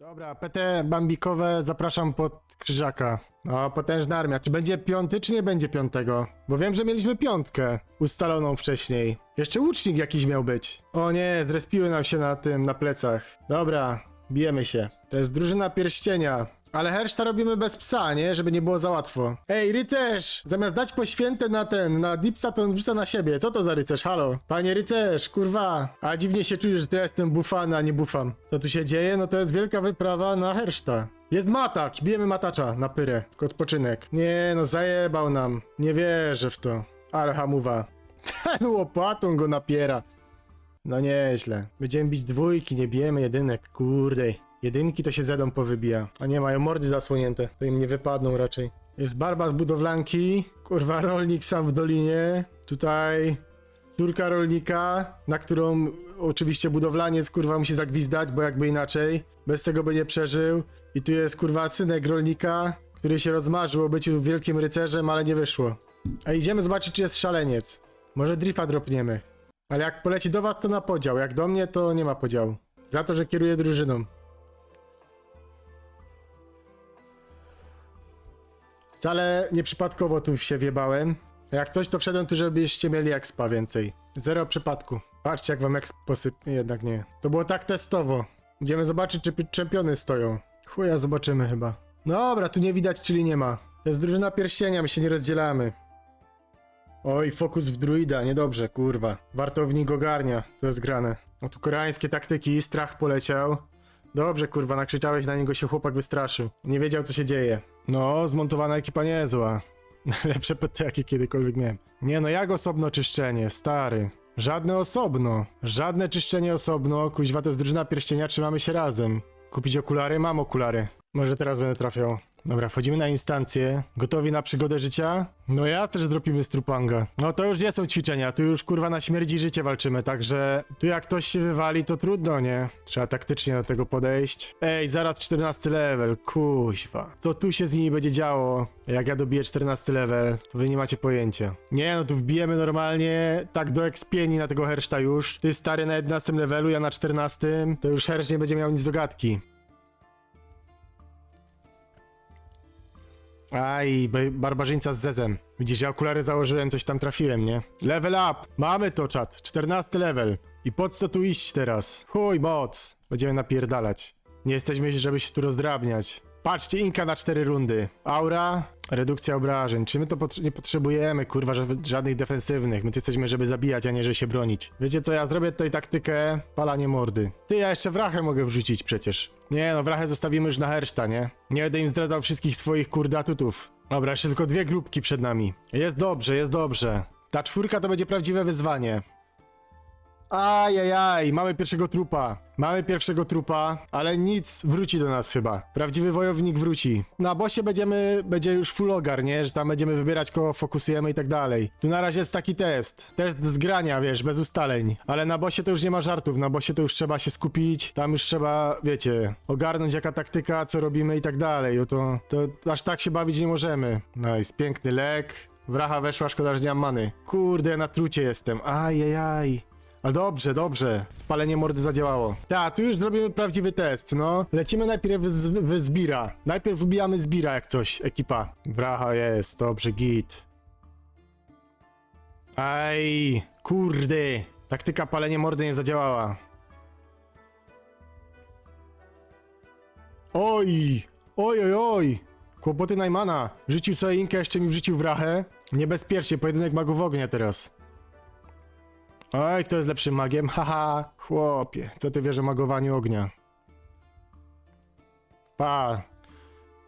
Dobra, PT bambikowe zapraszam pod krzyżaka. O, potężna armia. Czy będzie piąty, czy nie będzie piątego? Bo wiem, że mieliśmy piątkę ustaloną wcześniej. Jeszcze łucznik jakiś miał być. O nie, zrespiły nam się na tym, na plecach. Dobra, bijemy się. To jest drużyna pierścienia. Ale herszta robimy bez psa, nie? Żeby nie było za łatwo. Ej, rycerz! Zamiast dać poświętę na ten, na dipsa, to on wrzuca na siebie. Co to za rycerz? Halo? Panie rycerz, kurwa! A dziwnie się czujesz, że to ja jestem bufany, a nie bufam. Co tu się dzieje? No to jest wielka wyprawa na herszta. Jest matacz! Bijemy matacza na pyrę. Odpoczynek. Nie no, zajebał nam. Nie wierzę w to. Ale hamuwa. Ten łopatą go napiera. No nieźle. Będziemy bić dwójki, nie bijemy jedynek. Kurde. Jedynki to się zedą powybija. A nie, mają mordy zasłonięte. To im nie wypadną raczej. Jest barba z budowlanki. Kurwa, rolnik sam w dolinie. Tutaj córka rolnika, na którą oczywiście budowlaniec kurwa musi zagwizdać, bo jakby inaczej. Bez tego by nie przeżył. I tu jest kurwa synek rolnika, który się rozmarzył o byciu wielkim rycerzem, ale nie wyszło. A idziemy zobaczyć, czy jest szaleniec. Może drifa dropniemy. Ale jak poleci do was, to na podział. Jak do mnie, to nie ma podziału. Za to, że kieruję drużyną. Wcale nieprzypadkowo tu się wjebałem. Jak coś, to wszedłem tu, żebyście mieli expa więcej. Zero przypadku. Patrzcie, jak wam exp posyp... Jednak nie. To było tak testowo. Idziemy zobaczyć, czy czempiony stoją. Chuja, zobaczymy chyba. Dobra, tu nie widać, czyli nie ma. To jest drużyna pierścienia, my się nie rozdzielamy. Oj, fokus w druida, niedobrze, kurwa. Wartownik ogarnia, to jest grane. O tu koreańskie taktyki, strach poleciał. Dobrze, kurwa, nakrzyczałeś na niego, się chłopak wystraszył. Nie wiedział, co się dzieje. No, zmontowana ekipa niezła. Najlepsze PT, jakie kiedykolwiek miałem. Nie no, jak osobno czyszczenie, stary. Żadne osobno. Żadne czyszczenie osobno. Kuźwa, to jest drużyna pierścienia, trzymamy się razem. Kupić okulary? Mam okulary. Może teraz będę trafiał. Dobra, wchodzimy na instancję. Gotowi na przygodę życia? No jasne, że dropimy strupanga. No to już nie są ćwiczenia, tu już kurwa na śmierć i życie walczymy, także tu jak ktoś się wywali, to trudno, nie? Trzeba taktycznie do tego podejść. Ej, zaraz 14 level, kuźwa. Co tu się z nimi będzie działo? Jak ja dobiję 14 level, to wy nie macie pojęcia. Nie no, tu wbijemy normalnie tak do expieni na tego herszta już. Ty stary na 11 levelu, ja na 14, to już hersz nie będzie miał nic do gadki. Aj, barbarzyńca z zezem. Widzisz, ja okulary założyłem, coś tam trafiłem, nie? Level up! Mamy to, czat. 14 level. I po co tu iść teraz? Chuj, moc. Będziemy napierdalać. Nie jesteśmy, żeby się tu rozdrabniać. Patrzcie, Inka na 4 rundy. Aura, redukcja obrażeń. Czy my to nie potrzebujemy, kurwa, żadnych defensywnych? My tu jesteśmy, żeby zabijać, a nie, żeby się bronić. Wiecie co, ja zrobię tutaj taktykę palanie mordy. Ty, ja jeszcze wrachę mogę wrzucić przecież. Nie no, wrachę zostawimy już na herszta, nie? Nie będę im zdradzał wszystkich swoich kurdatutów. Dobra, jeszcze tylko dwie grupki przed nami. Jest dobrze, jest dobrze. Ta czwórka to będzie prawdziwe wyzwanie. Ajajaj, mamy pierwszego trupa. Mamy pierwszego trupa, ale nic wróci do nas chyba. Prawdziwy wojownik wróci. Na bosie będziemy, będzie już full ogar, nie? Że tam będziemy wybierać kogo fokusujemy i tak dalej. Tu na razie jest taki test. Test zgrania, wiesz, bez ustaleń. Ale na bosie to już nie ma żartów. Na bosie to już trzeba się skupić. Tam już trzeba, wiecie, ogarnąć jaka taktyka, co robimy i tak dalej. To, to aż tak się bawić nie możemy. Nice, piękny lek. Wracha weszła, szkoda, że nie mam many. Kurde, na trucie jestem. Ajajaj. Ale dobrze, dobrze. Spalenie mordy zadziałało. Tak, tu już zrobimy prawdziwy test, no. Lecimy najpierw z, w Zbira. Najpierw wbijamy Zbira jak coś, ekipa. Bracha jest, dobrze, git. Aj, kurde. Taktyka palenie mordy nie zadziałała. Oj, oj, oj, oj. Kłopoty Najmana. Wrzucił sobie Inkę, jeszcze mi wrzucił w rachę. Niebezpiecznie, pojedynek magów ognia teraz. Oj, kto jest lepszym magiem? Haha, chłopie, co ty wiesz o magowaniu ognia? Pa.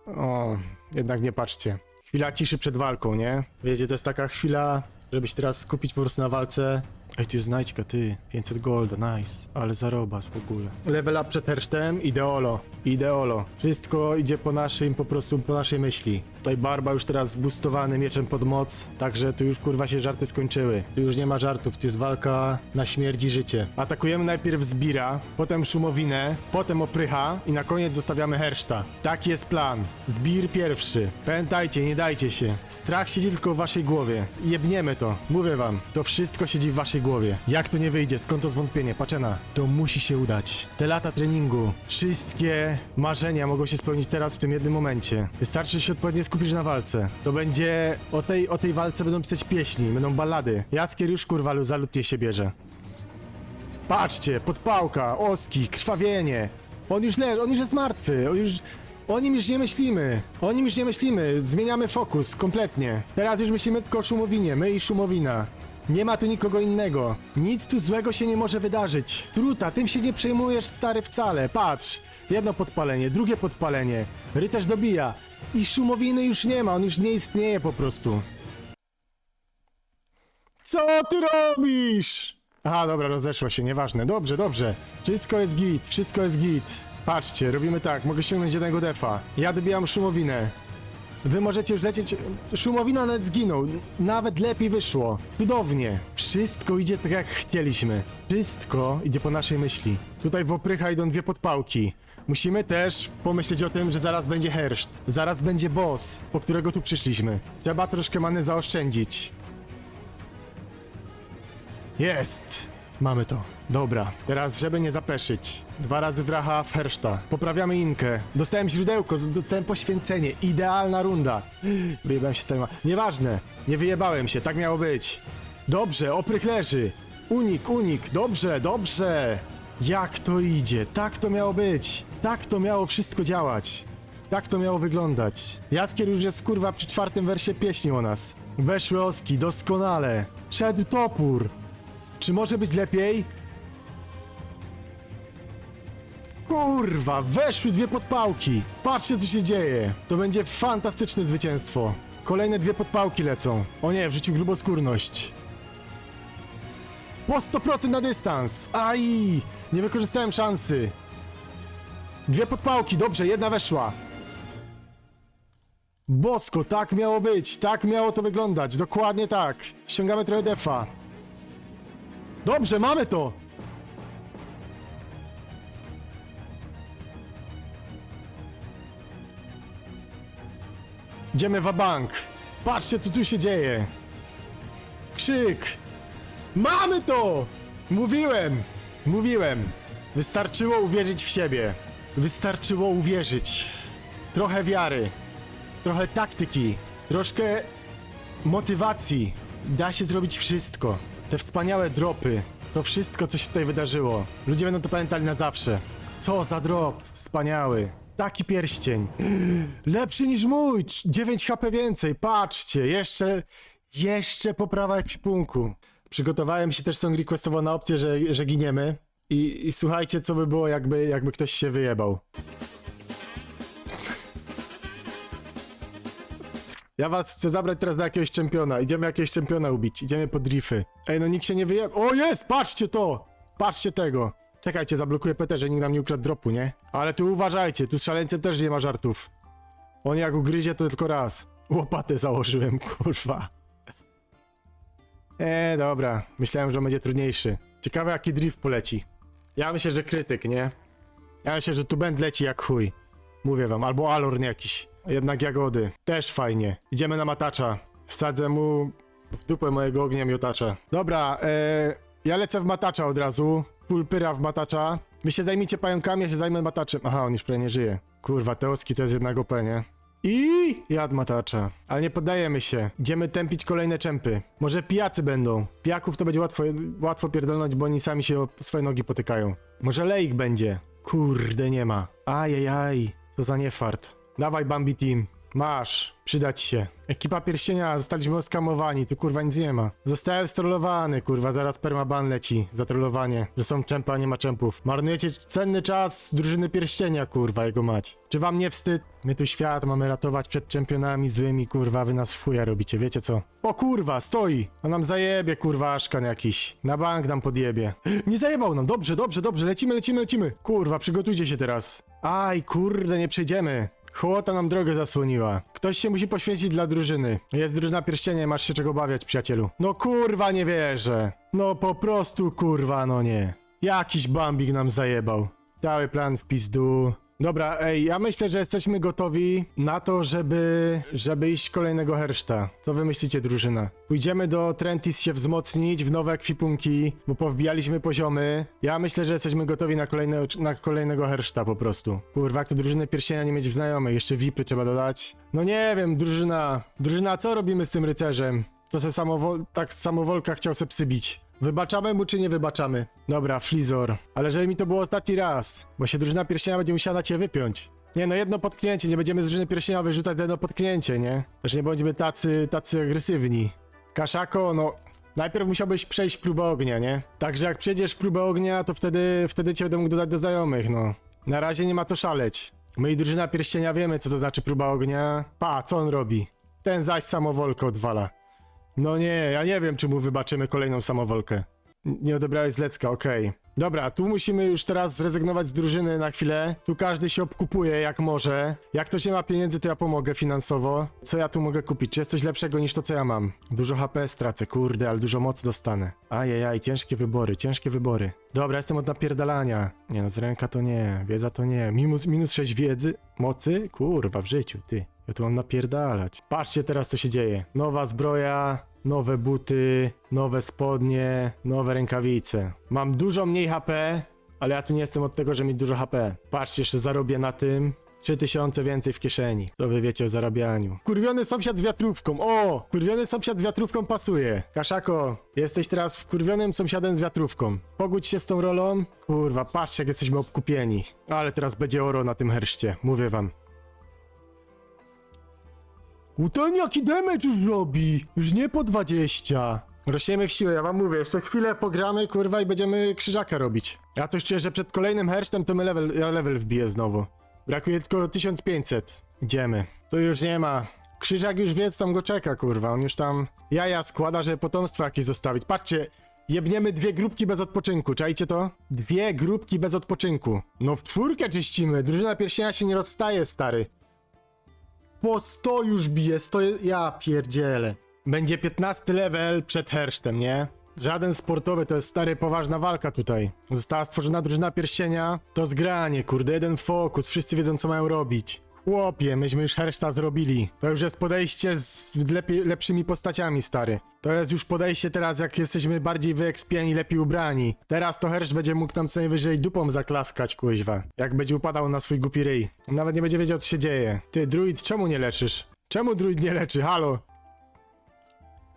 O, jednak nie patrzcie. Chwila ciszy przed walką, nie? Wiecie, to jest taka chwila, żeby się teraz skupić po prostu na walce. Ej, tu jest znajdźka, ty. 500 golda, nice. Ale zarobas w ogóle. Level up przed hersztem, ideolo. Ideolo. Wszystko idzie po naszym, po prostu po naszej myśli. Tutaj Barba już teraz zboostowany mieczem pod moc, także tu już kurwa się żarty skończyły. Tu już nie ma żartów, tu jest walka na śmierć i życie. Atakujemy najpierw Zbira, potem Szumowinę, potem Oprycha i na koniec zostawiamy Herszta. Taki jest plan. Zbir pierwszy. Pamiętajcie, nie dajcie się. Strach siedzi tylko w waszej głowie. Jebniemy to. Mówię wam, to wszystko siedzi w waszej głowie. Jak to nie wyjdzie? Skąd to zwątpienie? Paczena, to musi się udać. Te lata treningu, wszystkie marzenia mogą się spełnić teraz w tym jednym momencie. Wystarczy że się odpowiednio skupić na walce. To będzie... O tej, o tej walce będą pisać pieśni, będą ballady. Jaskier już kurwa za lutnie się bierze. Patrzcie, podpałka, oski, krwawienie. On już leży, on już jest martwy, on już... O nim już nie myślimy, o nim już nie myślimy, zmieniamy fokus kompletnie. Teraz już myślimy tylko o Szumowinie, my i Szumowina. Nie ma tu nikogo innego. Nic tu złego się nie może wydarzyć. Truta, tym się nie przejmujesz stary wcale. Patrz, jedno podpalenie, drugie podpalenie. Rycerz dobija. I Szumowiny już nie ma, on już nie istnieje po prostu. Co ty robisz? Aha, dobra, rozeszło się, nieważne. Dobrze, dobrze. Wszystko jest git, wszystko jest git. Patrzcie, robimy tak, mogę ściągnąć jednego defa. Ja dobijam szumowinę. Wy możecie już lecieć. Szumowina nawet zginął. Nawet lepiej wyszło. Cudownie. Wszystko idzie tak jak chcieliśmy. Wszystko idzie po naszej myśli. Tutaj w oprycha idą dwie podpałki. Musimy też pomyśleć o tym, że zaraz będzie herszt. Zaraz będzie boss, po którego tu przyszliśmy. Trzeba troszkę many zaoszczędzić. Jest! Mamy to. Dobra, teraz żeby nie zapeszyć. Dwa razy wracha w herszta. Poprawiamy inkę. Dostałem źródełko, dostałem poświęcenie. Idealna runda. Wyjebałem się całym... Nieważne. Nie wyjebałem się, tak miało być. Dobrze, oprych leży. Unik, unik. Dobrze, dobrze. Jak to idzie? Tak to miało być. Tak to miało wszystko działać. Tak to miało wyglądać. Jaskier już jest kurwa przy czwartym wersie pieśni o nas. Weszły oski, doskonale. Wszedł topór. Czy może być lepiej? Kurwa, weszły dwie podpałki. Patrzcie, co się dzieje. To będzie fantastyczne zwycięstwo. Kolejne dwie podpałki lecą. O nie, w życiu gruboskórność. Po 100% na dystans. Aj! Nie wykorzystałem szansy. Dwie podpałki, dobrze, jedna weszła. Bosko, tak miało być, tak miało to wyglądać, dokładnie tak. Ściągamy trochę defa. Dobrze, mamy to! Idziemy w bank. Patrzcie, co tu się dzieje. Krzyk. Mamy to! Mówiłem! Mówiłem. Wystarczyło uwierzyć w siebie. Wystarczyło uwierzyć. Trochę wiary. Trochę taktyki. Troszkę motywacji. Da się zrobić wszystko. Te wspaniałe dropy. To wszystko, co się tutaj wydarzyło. Ludzie będą to pamiętali na zawsze. Co za drop. Wspaniały. Taki pierścień. Lepszy niż mój. 9 HP więcej. Patrzcie. Jeszcze... Jeszcze poprawa ekwipunku. Przygotowałem się też song requestowo na opcję, że, że giniemy. I, I słuchajcie, co by było, jakby, jakby ktoś się wyjebał. Ja was chcę zabrać teraz do jakiegoś czempiona. Idziemy jakiegoś czempiona ubić. Idziemy po drify. Ej, no nikt się nie wyje... O, jest! Patrzcie to! Patrzcie tego! Czekajcie, zablokuję PT, że nikt nam nie ukradł dropu, nie? Ale tu uważajcie, tu z szaleńcem też nie ma żartów. On jak ugryzie, to tylko raz. Łopatę założyłem, kurwa. Eee, dobra. Myślałem, że on będzie trudniejszy. Ciekawe, jaki drift poleci. Ja myślę, że krytyk, nie? Ja myślę, że tu band leci jak chuj. Mówię wam, albo alorn jakiś. Jednak jagody. Też fajnie. Idziemy na matacza. Wsadzę mu w dupę mojego ognia miotacza. Dobra, e, ja lecę w matacza od razu. Full pyra w matacza. Wy się zajmijcie pająkami, ja się zajmę mataczem. Aha, on już prawie nie żyje. Kurwa, te oski to jest jednak OP, nie? I jad matacza. Ale nie poddajemy się. Idziemy tępić kolejne czempy. Może pijacy będą. Pijaków to będzie łatwo, łatwo pierdolnąć, bo oni sami się o swoje nogi potykają. Może lejk będzie. Kurde, nie ma. Ajajaj, co za niefart. Dawaj Bambi Team. Masz, przydać się. Ekipa pierścienia, zostaliśmy oskamowani, tu kurwa nic nie ma. Zostałem strollowany, kurwa, zaraz permaban leci za trollowanie, że są czempy, a nie ma czempów. Marnujecie cenny czas drużyny pierścienia, kurwa, jego mać. Czy wam nie wstyd? My tu świat mamy ratować przed czempionami złymi, kurwa, wy nas w chuja robicie, wiecie co? O kurwa, stoi! A nam zajebie, kurwa, aszkan jakiś. Na bank nam podjebie. Nie zajebał nam, dobrze, dobrze, dobrze, lecimy, lecimy, lecimy. Kurwa, przygotujcie się teraz. Aj, kurde, nie przejdziemy. Hołota nam drogę zasłoniła. Ktoś się musi poświęcić dla drużyny. Jest drużyna pierścienia, masz się czego obawiać, przyjacielu. No kurwa, nie wierzę. No po prostu kurwa, no nie. Jakiś bambik nam zajebał. Cały plan w pizdu. Dobra, ej, ja myślę, że jesteśmy gotowi na to, żeby, żeby iść kolejnego herszta. Co wy myślicie, drużyna? Pójdziemy do Trentis się wzmocnić w nowe ekwipunki, bo powbijaliśmy poziomy. Ja myślę, że jesteśmy gotowi na, kolejne, na kolejnego herszta po prostu. Kurwa, jak to drużyny pierścienia nie mieć w znajomych, jeszcze VIPy trzeba dodać. No nie wiem, drużyna. Drużyna, co robimy z tym rycerzem? Co se samowol... tak samowolka chciał se psy bić. Wybaczamy mu czy nie wybaczamy? Dobra, Flizor. Ale żeby mi to było ostatni raz, bo się drużyna pierścienia będzie musiała na ciebie wypiąć. Nie no, jedno potknięcie, nie będziemy z drużyny pierścienia wyrzucać jedno potknięcie, nie? Też nie będziemy tacy, tacy agresywni. Kaszako, no... Najpierw musiałbyś przejść próbę ognia, nie? Także jak przejdziesz próbę ognia, to wtedy, wtedy cię będę mógł dodać do znajomych, no. Na razie nie ma co szaleć. My i drużyna pierścienia wiemy, co to znaczy próba ognia. Pa, co on robi? Ten zaś samowolkę odwala. No nie, ja nie wiem, czy mu wybaczymy kolejną samowolkę. Nie odebrałeś zlecka, okej. Dobra, tu musimy już teraz zrezygnować z drużyny na chwilę. Tu każdy się obkupuje jak może. Jak ktoś nie ma pieniędzy, to ja pomogę finansowo. Co ja tu mogę kupić? Czy jest coś lepszego niż to, co ja mam? Dużo HP stracę, kurde, ale dużo mocy dostanę. Ajajaj, ciężkie wybory, ciężkie wybory. Dobra, jestem od napierdalania. Nie no, z ręka to nie, wiedza to nie. Minus, minus 6 wiedzy, mocy? Kurwa, w życiu, ty. Ja tu mam napierdalać. Patrzcie teraz, co się dzieje. Nowa zbroja, nowe buty, nowe spodnie, nowe rękawice. Mam dużo mniej HP, ale ja tu nie jestem od tego, że mieć dużo HP. Patrzcie, jeszcze zarobię na tym. 3000 więcej w kieszeni. Co wy wiecie o zarabianiu? Kurwiony sąsiad z wiatrówką. O! Kurwiony sąsiad z wiatrówką pasuje. Kaszako, jesteś teraz wkurwionym sąsiadem z wiatrówką. Pogódź się z tą rolą. Kurwa, patrzcie jak jesteśmy obkupieni. Ale teraz będzie oro na tym herszcie. Mówię wam. U ten jaki damage już robi? Już nie po 20. Rośniemy w siłę, ja wam mówię, jeszcze chwilę pogramy, kurwa, i będziemy krzyżaka robić. Ja coś czuję, że przed kolejnym hersztem to my level, ja level wbiję znowu. Brakuje tylko 1500. Idziemy. Tu już nie ma. Krzyżak już wie, tam go czeka, kurwa. On już tam jaja składa, żeby potomstwo jakieś zostawić. Patrzcie, jebniemy dwie grupki bez odpoczynku, czajcie to? Dwie grupki bez odpoczynku. No w czwórkę czyścimy, drużyna pierścienia się nie rozstaje, stary. Po 100 już bije, 100... Ja pierdzielę. Będzie 15 level przed hersztem, nie? Żaden sportowy, to jest stary, poważna walka tutaj. Została stworzona drużyna pierścienia, to zgranie, kurde, jeden fokus, wszyscy wiedzą co mają robić. Chłopie, myśmy już herszta zrobili. To już jest podejście z lepszymi postaciami, stary. To jest już podejście teraz, jak jesteśmy bardziej wyekspieni, lepiej ubrani. Teraz to herszt będzie mógł tam co najwyżej dupą zaklaskać, kuźwa. Jak będzie upadał na swój głupi ryj. Nawet nie będzie wiedział, co się dzieje. Ty, druid, czemu nie leczysz? Czemu druid nie leczy? Halo?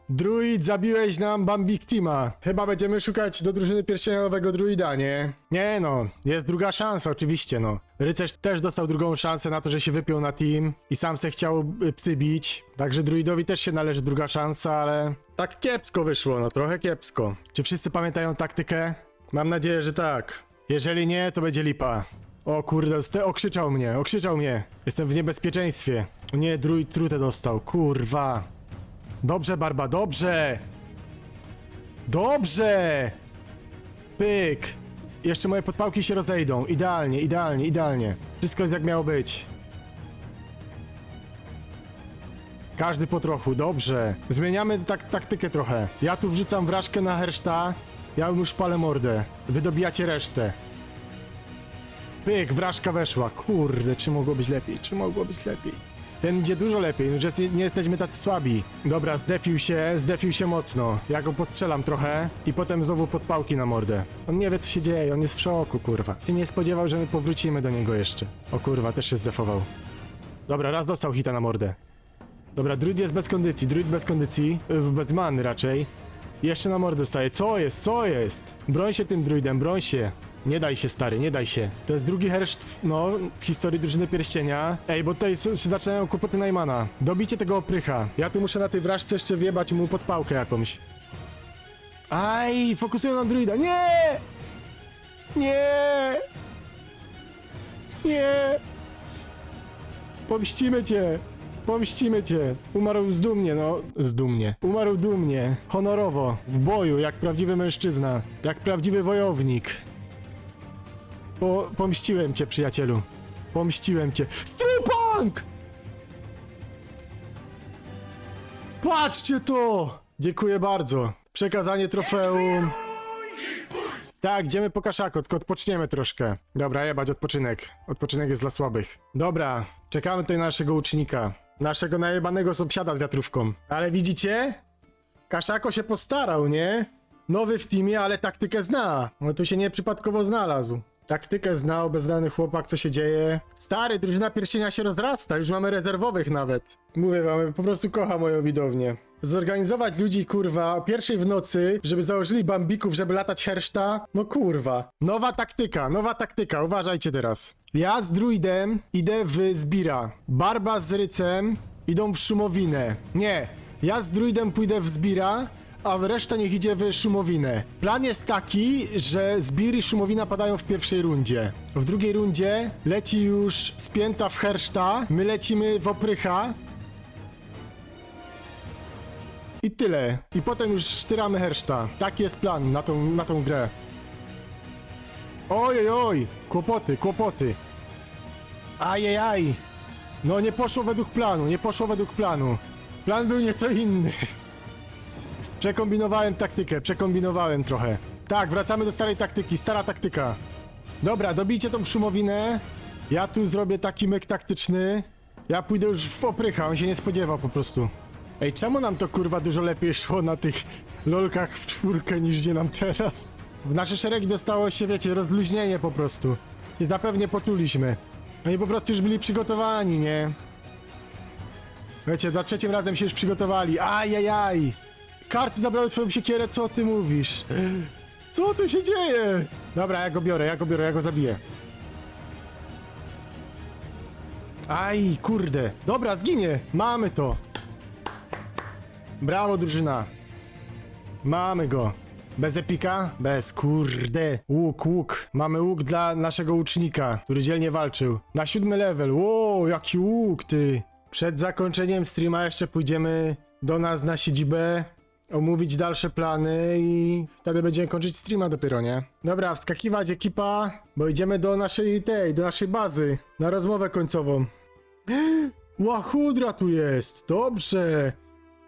Druid, zabiłeś nam Bambik Teama. Chyba będziemy szukać do drużyny pierścieniowego druida, nie? Nie no, jest druga szansa, oczywiście no. Rycerz też dostał drugą szansę na to, że się wypiął na team i sam se chciał y, psy bić. Także druidowi też się należy druga szansa, ale tak kiepsko wyszło, no trochę kiepsko. Czy wszyscy pamiętają taktykę? Mam nadzieję, że tak. Jeżeli nie, to będzie lipa. O kurde, ste- okrzyczał mnie, okrzyczał mnie. Jestem w niebezpieczeństwie. Nie, druid trutę dostał, kurwa. Dobrze, Barba, dobrze! Dobrze! Pyk! Jeszcze moje podpałki się rozejdą. Idealnie, idealnie, idealnie. Wszystko jest jak miało być. Każdy po trochu, dobrze. Zmieniamy tak taktykę trochę. Ja tu wrzucam wrażkę na herszta. Ja już palę mordę. Wy dobijacie resztę. Pyk, wrażka weszła. Kurde, czy mogło być lepiej? Czy mogło być lepiej? Ten idzie dużo lepiej, no, że nie jesteśmy tacy słabi. Dobra, zdefił się, zdefił się mocno. Ja go postrzelam trochę i potem znowu podpałki na mordę. On nie wie co się dzieje, on jest w szoku, kurwa. Się nie spodziewał, że my powrócimy do niego jeszcze. O kurwa, też się zdefował. Dobra, raz dostał hita na mordę. Dobra, druid jest bez kondycji, druid bez kondycji, yy, bez many raczej. Jeszcze na mordę dostaje. Co jest, co jest? Broń się tym druidem, broń się. Nie daj się, stary, nie daj się. To jest drugi herszt, w- no, w historii drużyny pierścienia. Ej, bo tutaj się zaczynają kłopoty Najmana. Dobicie tego oprycha. Ja tu muszę na tej wrażce jeszcze wjebać mu podpałkę jakąś. Aj, fokusują na druida. Nie! Nie! Nie! Pomścimy cię! Pomścimy cię! Umarł zdumnie, no. Zdumnie. Umarł dumnie, honorowo, w boju, jak prawdziwy mężczyzna, jak prawdziwy wojownik. Po, pomściłem cię, przyjacielu. Pomściłem cię. Strupank! Patrzcie to! Dziękuję bardzo. Przekazanie trofeum. Tak, idziemy po kaszako, tylko odpoczniemy troszkę. Dobra, jebać, odpoczynek. Odpoczynek jest dla słabych. Dobra, czekamy tutaj na naszego ucznika. Naszego najebanego sąsiada z wiatrówką. Ale widzicie? Kaszako się postarał, nie? Nowy w teamie, ale taktykę zna. No tu się nieprzypadkowo znalazł. Taktykę znał, bezdany chłopak, co się dzieje. Stary, drużyna pierścienia się rozrasta, już mamy rezerwowych nawet. Mówię wam, po prostu kocha moją widownię. Zorganizować ludzi, kurwa, o pierwszej w nocy, żeby założyli bambików, żeby latać herszta? No kurwa. Nowa taktyka, nowa taktyka, uważajcie teraz. Ja z druidem idę w Zbira. Barba z rycem idą w Szumowinę. Nie, ja z druidem pójdę w Zbira, a reszta niech idzie w Szumowinę. Plan jest taki, że Zbir i Szumowina padają w pierwszej rundzie. W drugiej rundzie leci już spięta w Herszta, my lecimy w Oprycha. I tyle. I potem już sztyramy Herszta. Taki jest plan na tą, na tą grę. Oj, oj, oj! Kłopoty, kłopoty. Ajajaj! No nie poszło według planu, nie poszło według planu. Plan był nieco inny. Przekombinowałem taktykę, przekombinowałem trochę. Tak, wracamy do starej taktyki, stara taktyka. Dobra, dobijcie tą szumowinę. Ja tu zrobię taki myk taktyczny. Ja pójdę już w oprycha, on się nie spodziewał po prostu. Ej, czemu nam to kurwa dużo lepiej szło na tych lolkach w czwórkę niż gdzie nam teraz? W nasze szeregi dostało się, wiecie, rozluźnienie po prostu. I zapewnie poczuliśmy. Oni po prostu już byli przygotowani, nie? Wiecie, za trzecim razem się już przygotowali. Ajajaj! Karty zabrały twoją siekierę, co ty mówisz? Co tu się dzieje? Dobra, ja go biorę, ja go biorę, ja go zabiję. Aj, kurde. Dobra, zginie. Mamy to. Brawo, drużyna. Mamy go. Bez epika? Bez, kurde. Łuk, łuk. Mamy łuk dla naszego łucznika, który dzielnie walczył. Na siódmy level. Ło, jaki łuk, ty. Przed zakończeniem streama jeszcze pójdziemy do nas na siedzibę, omówić dalsze plany i wtedy będziemy kończyć streama dopiero, nie? Dobra, wskakiwać ekipa, bo idziemy do naszej tej, do naszej bazy, na rozmowę końcową. Łachudra tu jest, dobrze.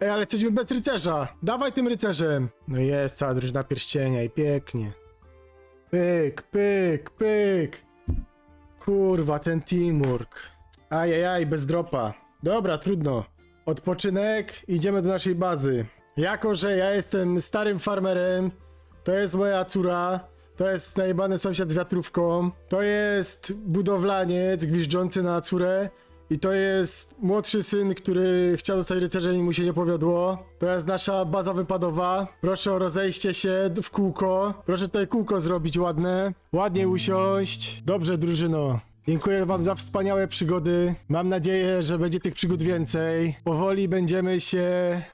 Ej, ale jesteśmy bez rycerza. Dawaj tym rycerzem. No jest cała drużyna pierścienia i pięknie. Pyk, pyk, pyk. Kurwa, ten teamwork. Ajajaj, bez dropa. Dobra, trudno. Odpoczynek, idziemy do naszej bazy. Jako, że ja jestem starym farmerem, to jest moja córa, to jest najebany sąsiad z wiatrówką, to jest budowlaniec gwiżdżący na córę i to jest młodszy syn, który chciał zostać rycerzem i mu się nie powiodło. To jest nasza baza wypadowa. Proszę o rozejście się w kółko. Proszę tutaj kółko zrobić ładne. Ładnie usiąść. Dobrze, drużyno. Dziękuję wam za wspaniałe przygody. Mam nadzieję, że będzie tych przygód więcej. Powoli będziemy się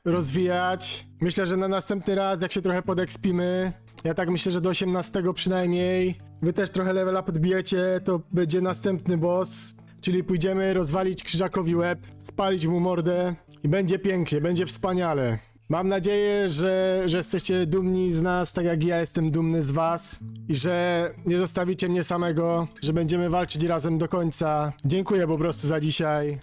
rozwijać. Myślę, że na następny raz, jak się trochę podekspimy, ja tak myślę, że do 18 przynajmniej, wy też trochę levela podbijecie, to będzie następny boss. Czyli pójdziemy rozwalić krzyżakowi łeb, spalić mu mordę i będzie pięknie, będzie wspaniale. Mam nadzieję, że, że jesteście dumni z nas, tak jak ja jestem dumny z was i że nie zostawicie mnie samego, że będziemy walczyć razem do końca. Dziękuję po prostu za dzisiaj.